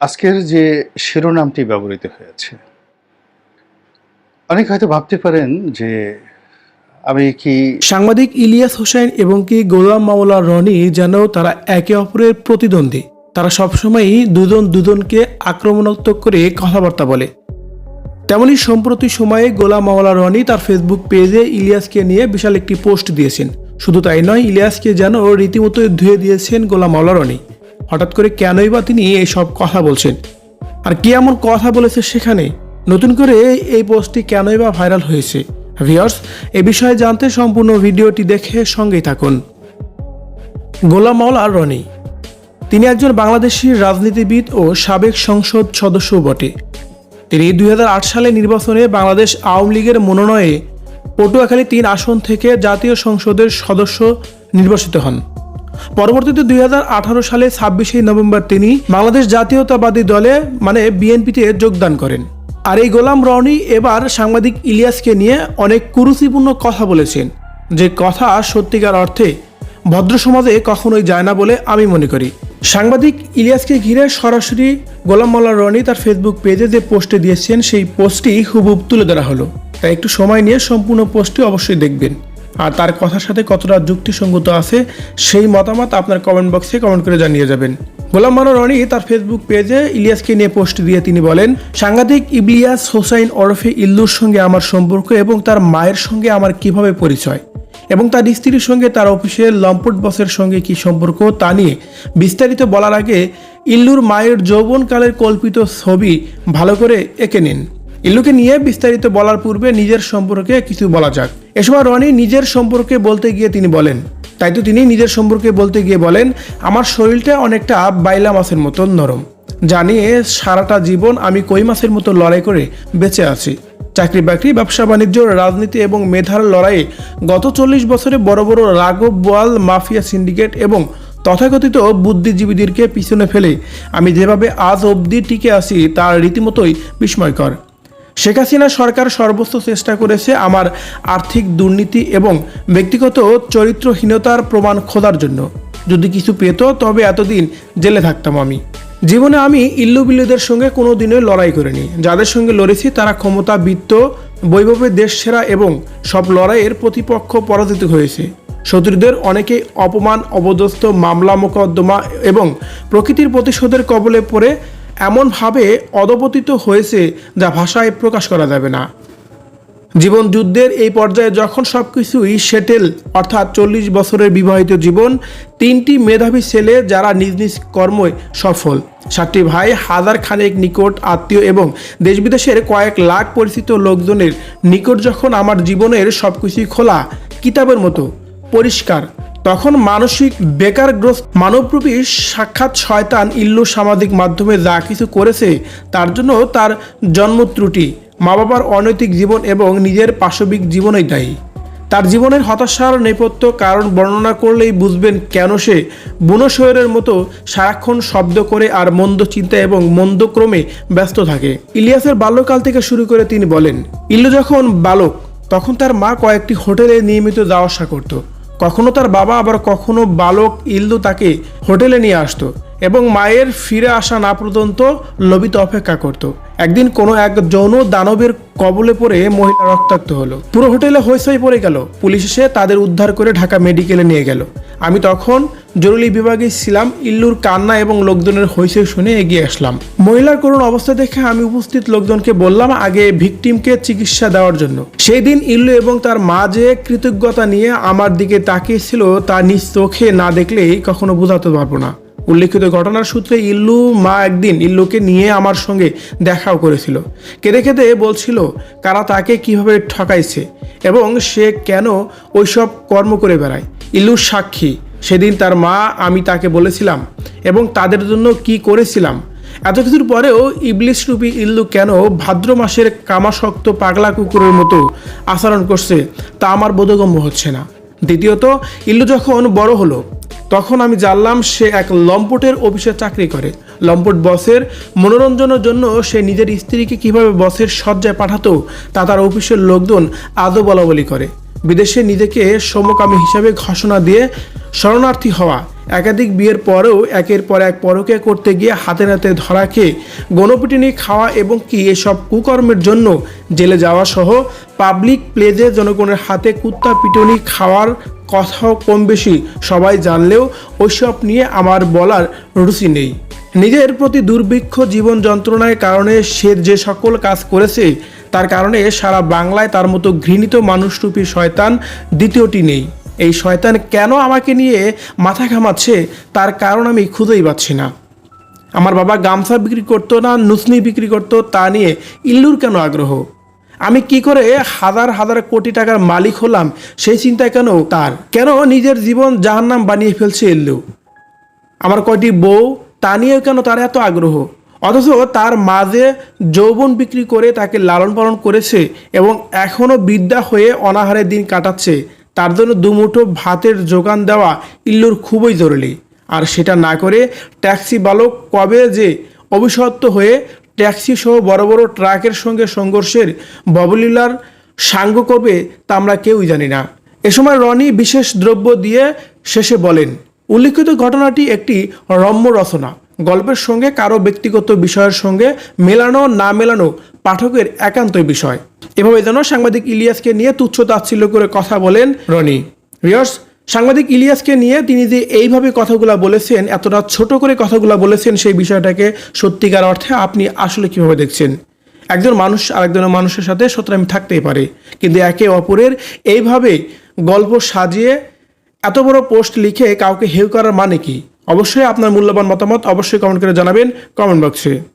আজকের যে শিরোনামটি ব্যবহৃত হয়েছে, অনেক হয়তো ভাবতে পারেন যে আমি কি সাংবাদিক ইলিয়াস হোসেন এবং কি গোলাম মাওলা রনি যেন তারা একে অপরের প্রতিদ্বন্দ্বী। তারা সবসময়ই দুজন দুজনকে আক্রমণাত্মক করে কথাবার্তা বলে। তেমনি সম্প্রতি সময়ে গোলাম মাওলা রনি তার ফেসবুক পেজে ইলিয়াসকে নিয়ে বিশাল একটি পোস্ট দিয়েছেন। শুধু তাই নয়, ইলিয়াসকে যেন রীতিমতো ধুয়ে দিয়েছেন গোলাম মাওলা রনি। হঠাৎ করে কেনই বা তিনি এইসব কথা বলছেন? আর কি এমন কথা বলেছে সেখানে? নতুন করে এই পোস্টটি কেনই বা ভাইরাল হয়েছে? ভিউয়ার্স, এ বিষয়ে জানতে সম্পূর্ণ ভিডিওটি দেখে সঙ্গেই থাকুন। গোলাম মাওলা রনি। তিনি একজন বাংলাদেশি রাজনীতিবিদ ও সাবেক সংসদ সদস্য বটে। তিনি দুই সালে নির্বাচনে বাংলাদেশ আওয়ামী লীগের মনোনয়ে পটুয়াখালী তিন আসন থেকে জাতীয় সংসদের সদস্য নির্বাচিত হন। পরবর্তীতে দুই সালে ছাব্বিশে নভেম্বর তিনি বাংলাদেশ জাতীয়তাবাদী দলে মানে বিএনপিতে যোগদান করেন। আর এই গোলাম রনি এবার সাংবাদিক ইলিয়াসকে নিয়ে অনেক কুরুচিপূর্ণ কথা বলেছেন। যে কথা সত্যিকার অর্থে ভদ্র সমাজে কখনোই যায় না বলে আমি মনে করি। সাংবাদিক ইলিয়াসকে ঘিরে সরাসরি গোলাম মোল্লা রনি তার ফেসবুক পেজে যে পোস্টে দিয়েছেন, সেই পোস্টটি হুবহুব তুলে ধরা হলো। তাই একটু সময় নিয়ে সম্পূর্ণ পোস্টটি অবশ্যই দেখবেন। আর তার কথার সাথে কতটা যুক্তিসঙ্গত আছে, সেই মতামত আপনার কমেন্ট বক্সে কমেন্ট করে জানিয়ে যাবেন। গোলাম মানো রনি তার ফেসবুক পেজে ইলিয়াসকে নিয়ে পোস্ট দিয়ে তিনি বলেন, সাংঘাতিক ইবলিয়াস হোসাইন ওরফে ইল্লুর সঙ্গে আমার সম্পর্ক এবং তার মায়ের সঙ্গে আমার কীভাবে পরিচয়? এবং তার স্ত্রীর সঙ্গে তার অফিসের লম্পট বসের সঙ্গে কি সম্পর্ক তা নিয়ে? বিস্তারিত বলার আগে, ইল্লুর মায়ের যৌবনকালের কল্পিত ছবি ভালো করে এঁকে নিন। ইল্লুকে নিয়ে বিস্তারিত বলার পূর্বে নিজের সম্পর্কে কিছু বলা যাক। এ সময় রনি নিজের সম্পর্কে বলতে গিয়ে তিনি বলেন, তাই তো তিনি নিজের সম্পর্কে বলতে গিয়ে বলেন, আমার শরীরটা অনেকটা বাইলা মাছের মতো নরম। জানিয়ে সারাটা জীবন আমি কই মাছের মতো লড়াই করে বেঁচে আছি। চাকরি বাকরি, ব্যবসা বাণিজ্য, রাজনীতি এবং মেধার লড়াইয়ে গত চল্লিশ বছরে বড় বড় রাঘব বোয়াল, মাফিয়া সিন্ডিকেট এবং তথাকথিত বুদ্ধিজীবীদেরকে পিছনে ফেলে আমি যেভাবে আজ অবধি টিকে আছি তার রীতিমতোই বিস্ময়কর। শেখ হাসিনা সরকার সর্বোচ্চ চেষ্টা করেছে আমার আর্থিক দুর্নীতি এবং ব্যক্তিগত চরিত্রহীনতার প্রমাণ খোঁজার জন্য। যদি কিছু পেত, তবে এতদিন জেলে থাকতাম আমি। জীবনে আমি ইল্লু বিল্লুদের সঙ্গে কোনো দিনই লড়াই করিনি। যাদের সঙ্গে লড়েছি, তারা ক্ষমতা বৃত্ত বৈভবে দেশ সেরা এবং সব লড়াইয়ের প্রতিপক্ষ পরাজিত হয়েছে। শত্রুদের অনেকে অপমান অবদস্ত মামলা, মোকদ্দমা এবং প্রকৃতির প্রতিশোধের কবলে পড়ে এমনভাবে অধপতিত হয়েছে যা ভাষায় প্রকাশ করা যাবে না। জীবন যুদ্ধের এই পর্যায়ে যখন সব কিছুই সেটেল, অর্থাৎ চল্লিশ বছরের বিবাহিত জীবন, তিনটি মেধাবী ছেলে যারা নিজ নিজ কর্মে সফল, সাতটি ভাই হাজার খানেক নিকট আত্মীয় এবং দেশ বিদেশের কয়েক লাখ পরিচিত লোকজনের নিকট যখন আমার জীবনের সব কিছুই খোলা, কিতাবের মতো, পরিষ্কার তখন মানসিক বেকারগ্রস্ত মানবরূপী সাক্ষাৎ শয়তান ইল্লু সামাজিক মাধ্যমে যা কিছু করেছে, তার জন্য তার জন্ম ত্রুটি মা বাবার অনৈতিক জীবন এবং নিজের পাশবিক জীবনই দায়ী। তার জীবনের হতাশার নেপথ্য কারণ বর্ণনা করলেই বুঝবেন কেন সে বুনশৈরের মতো সারাক্ষণ শব্দ করে আর মন্দ চিন্তা এবং মন্দ ক্রমে ব্যস্ত থাকে। ইলিয়াসের বাল্যকাল থেকে শুরু করে তিনি বলেন, ইল্লু যখন বালক, তখন তার মা কয়েকটি হোটেলে নিয়মিত যাওয়া আসা করতো। কখনো তার বাবা আবার কখনো বালক ইল্দু তাকে হোটেলে নিয়ে আসতো। এবং মায়ের ফিরে আসা না পর্যন্ত লবিত অপেক্ষা করত। একদিন কোনো এক যৌন দানবের কবলে পড়ে মহিলা রক্তাক্ত হলো। পুরো হোটেলে হইসই পড়ে গেল। পুলিশ এসে তাদের উদ্ধার করে ঢাকা মেডিকেলে নিয়ে গেল। আমি তখন জরুরি বিভাগে ছিলাম, ইল্লুর কান্না এবং লোকজনের হইসই শুনে এগিয়ে আসলাম। মহিলার করুণ অবস্থা দেখে আমি উপস্থিত লোকজনকে বললাম আগে ভিকটিমকে চিকিৎসা দেওয়ার জন্য। সেই দিন ইল্লু এবং তার মা যে কৃতজ্ঞতা নিয়ে আমার দিকে তাকিয়েছিল তা নিজ চোখে না দেখলেই কখনো বোঝাতে পারব না। উল্লেখিত ঘটনার সূত্রে ইল্লু মা একদিন ইল্লুকে নিয়ে আমার সঙ্গে দেখাও করেছিল। কেঁদে কেঁদে বলছিল, কারা তাকে কীভাবে ঠকাইছে এবং সে কেন ওইসব কর্ম করে বেড়ায়? ইল্লুর সাক্ষী, সেদিন তার মা, আমি তাকে বলেছিলাম এবং তাদের জন্য কি করেছিলাম? এত কিছুর পরেও ইবলিশ রূপী ইল্লু কেন ভাদ্র মাসের কামাশক্ত পাগলা কুকুরের মতো আচরণ করছে তা আমার বোধগম্য হচ্ছে না। দ্বিতীয়ত, ইল্লু যখন বড় হলো তখন আমি জানলাম সে এক লম্পটের অফিসে চাকরি করে। লম্পট বসের মনোরঞ্জনের জন্য সে নিজের স্ত্রীকে কীভাবে বসের সজ্জায় পাঠাতো, তা তার অফিসের লোকজন আদৌ বলাবলি করে। বিদেশে নিজেকে সমকামী হিসাবে ঘোষণা দিয়ে শরণার্থী হওয়া। একাধিক বিয়ের পরেও একের পর এক পরকে করতে গিয়ে হাতে নাতে ধরা খেয়ে গণপিটুনি খাওয়া এবং কি এসব কুকর্মের জন্য জেলে যাওয়া সহ পাবলিক প্লেজে জনগণের হাতে কুত্তা পিটুনি খাওয়ার কথাও কম বেশি সবাই জানলেও ওইসব নিয়ে আমার বলার রুচি নেই। নিজের প্রতি দুর্ভিক্ষ জীবন যন্ত্রণার কারণে সে যে সকল কাজ করেছে, তার কারণে সারা বাংলায় তার মতো ঘৃণিত মানুষরূপী শয়তান দ্বিতীয়টি নেই। এই শয়তান কেন আমাকে নিয়ে মাথা ঘামাচ্ছে, তার কারণ আমি খুঁজেই পাচ্ছি না। আমার বাবা গামছা বিক্রি করতো না, নুসনি বিক্রি করতো, তা নিয়ে ইল্লুর কেন আগ্রহ? আমি কি করে হাজার হাজার কোটি টাকার মালিক হলাম? সেই চিন্তায় কেন তার? কেন নিজের জীবন জাহান্নাম বানিয়ে ফেলছে ইল্লু আমার কয়টি বউ, তা নিয়েও কেন তার এত আগ্রহ? অথচ তার মাঝে যৌবন বিক্রি করে তাকে লালন পালন করেছে এবং এখনও বিদ্যা হয়ে অনাহারে দিন কাটাচ্ছে। তার জন্য দুমুঠো ভাতের যোগান দেওয়া ইল্লুর খুবই জরুরি। আর সেটা না করে ট্যাক্সি বালক কবে যে অভিশপ্ত হয়ে ট্যাক্সি সহ বড় বড় ট্রাকের সঙ্গে সংঘর্ষের ববলীলার সাঙ্গ করবে তা আমরা কেউই জানি না। এ সময় রনি বিশেষ দ্রব্য দিয়ে শেষে বলেন, উল্লিখিত ঘটনাটি একটি রম্য রচনা। গল্পের সঙ্গে কারও ব্যক্তিগত বিষয়ের সঙ্গে মেলানো না মেলানো পাঠকের একান্তই বিষয়। এভাবে যেন সাংবাদিক ইলিয়াসকে নিয়ে তুচ্ছ তাচ্ছিল্য করে কথা বলেন রনি। রিয়ার্স সাংবাদিক ইলিয়াসকে নিয়ে তিনি যে এইভাবে কথাগুলো বলেছেন, এতটা ছোট করে কথাগুলো বলেছেন সেই বিষয়টাকে সত্যিকার অর্থে আপনি আসলে কীভাবে দেখছেন? একজন মানুষ আরেকজনের মানুষের সাথে শত্রুমি থাকতেই পারে, কিন্তু একে অপরের এইভাবে গল্প সাজিয়ে এত বড় পোস্ট লিখে কাউকে হেউ করার মানে কি? অবশ্যই আপনার মূল্যবান মতামত অবশ্যই কমেন্ট করে জানাবেন, কমেন্ট বক্সে।